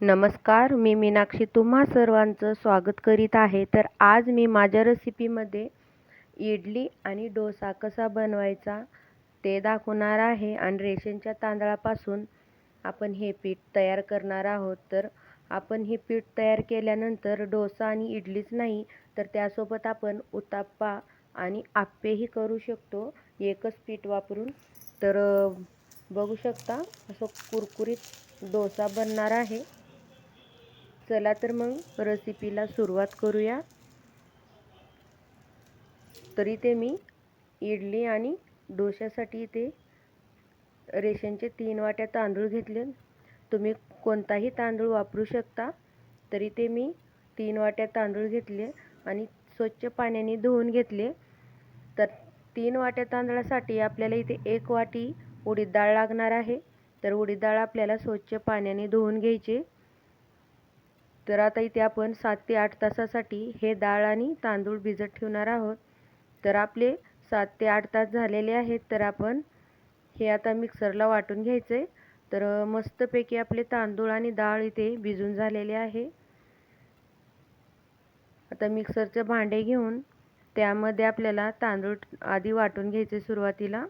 नमस्कार मी मीनाक्षी तुम्हा सर्वांचं स्वागत करीत आहे. तर आज मी माझ्या रेसिपीमध्ये इडली आणि डोसा कसा बनवायचा ते दाखवणार आहे आणि रेशनच्या तांदळापासून आपण हे पीठ तयार करणार आहोत. तर आपण हे पीठ तयार केल्यानंतर डोसा आणि इडलीच नाही तर त्यासोबत आपण उताप्पा आणि आप्पेही करू शकतो. एकच पीठ वापरून. तर बघू शकता असं कुरकुरीत डोसा बनणार आहे. चला तर मग रेसिपीला सुरुवात करूया. तरी ते मी इडली आणि डोश्यासाठी इथे रेशनचे तीन वाट्या तांदूळ घेतले. तुम्ही कोणताही तांदूळ वापरू शकता. तरी ते मी तीन वाट्या तांदूळ घेतले आणि स्वच्छ पाण्याने धुवून घेतले. तर तीन वाट्या तांदळासाठी आपल्याला इथे एक वाटी उडीद डाळ लागणार आहे. तर उडीद डाळ आपल्याला स्वच्छ पाण्याने धुवून घ्यायची. तर आता इथे आपण सात ते आठ तासासाठी हे डाळ आणि तांदूळ भिजत ठेवणार आहोत. तर आपले सात ते आठ तास झालेले आहेत तर आपण हे आता मिक्सरला वाटून घ्यायचे तर मस्तपैकी आपले तांदूळ आणि डाळ इथे भिजून झालेले आहे. आता मिक्सरचे भांडे घेऊन त्यामध्ये आपल्याला तांदूळ आधी वाटून घ्यायचे सुरुवातीला.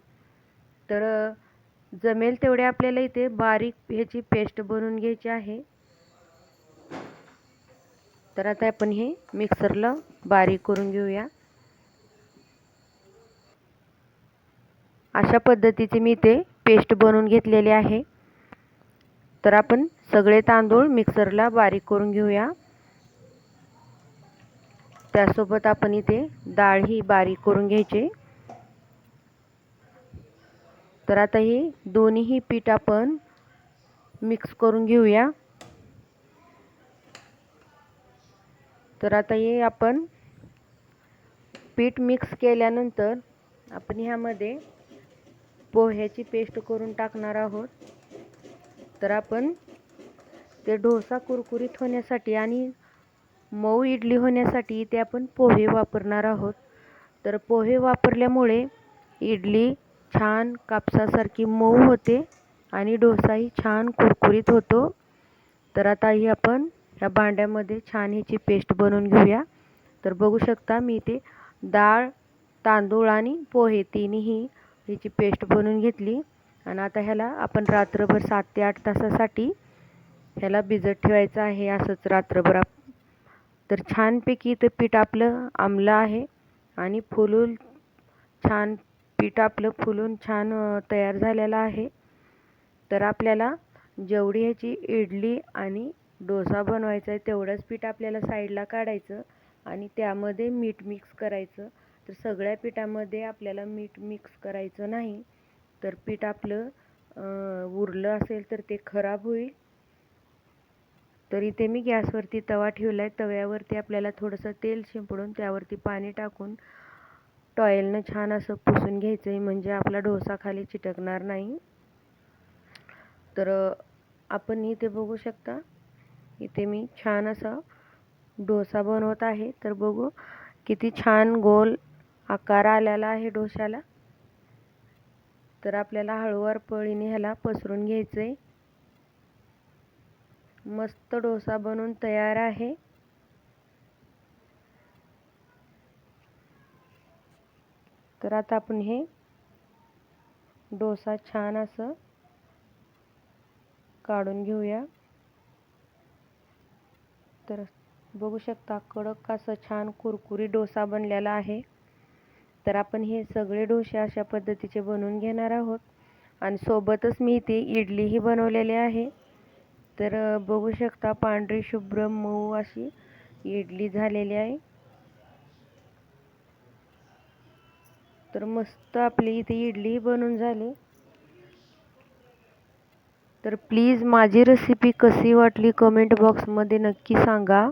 तर जमेल तेवढे आपल्याला इथे बारीक ह्याची पेस्ट बनवून घ्यायची आहे. तर आता आपण हे मिक्सरला बारीक करून घेऊया. अशा पद्धतीचे मी ते पेस्ट बनवून घेतलेले आहे. तर आपण सगळे तांदूळ मिक्सरला बारीक करून घेऊया. त्यासोबत आपण इथे डाळ ही बारीक करून घ्यायची. तर आता हे दोन्हीही पीठ आपण मिक्स करून घेऊया. तर आता हे आपण पीठ मिक्स केल्यानंतर आपण ह्यामध्ये पोह्याची पेस्ट करून टाकणार आहोत. तर आपण ते डोसा कुरकुरीत होण्यासाठी आणि मऊ इडली होण्यासाठी ते आपण पोहे वापरणार आहोत. तर पोहे वापरल्यामुळे इडली छान कापसासारखी मऊ होते आणि डोसाही छान कुरकुरीत होतो. तर आता ही आपण ह्या भांड्यामध्ये छान ह्याची पेस्ट बनवून घेऊया. तर बघू शकता मी इथे डाळ तांदूळ आणि पोहे तिन्ही ह्याची पेस्ट बनवून घेतली. आणि आता ह्याला आपण रात्रभर सात ते आठ तासासाठी ह्याला भिजत ठेवायचं आहे असंच रात्रभर आप तर छानपैकी इथं पीठ आपलं आमलं आहे आणि फुलून छान पीठ आपलं फुलून छान तयार झालेलं आहे. तर आपल्याला जेवढी ह्याची इडली आणि डोसा बनवायचा आहे तेवढंच पीठ आपल्याला साईडला काढायचं आणि त्यामध्ये मीठ मिक्स करायचं. तर सगळ्या पिठामध्ये आपल्याला मीठ मिक्स करायचं नाही. तर पीठ आपलं उरलं असेल तर ते खराब होईल. तर इथे मी गॅसवरती तवा ठेवला आहे तव्यावरती आपल्याला थोडंसं तेल शिंपडून त्यावरती पाणी टाकून टॉयलनं छान असं पुसून घ्यायचं आहे म्हणजे आपला डोसा खाली चिटकणार नाही. तर आपण इथे बघू शकता. इथे मी छान असा डोसा बनवत आहे. तर बघू किती छान गोल आकार आलेला आहे डोशाला तर आपल्याला हळूवार पळीने ह्याला पसरून घ्यायचं आहे मस्त डोसा बनवून तयार आहे. तर आता आपण हे डोसा छान असं काढून घेऊया. तर बघू शकता कडक असं छान कुरकुरी डोसा बनलेला आहे. तर आपण हे सगळे डोसे अशा पद्धतीचे बनवून घेणार आहोत. आणि सोबतच मी इथे इडलीही बनवलेली आहे. तर बघू शकता पांढरी शुभ्र मऊ अशी इडली झालेली आहे. तर मस्त आपली इथे इडलीही बनवून झाली. तर प्लीज माझी रेसिपी कशी वाटली कमेंट बॉक्समध्ये नक्की सांगा.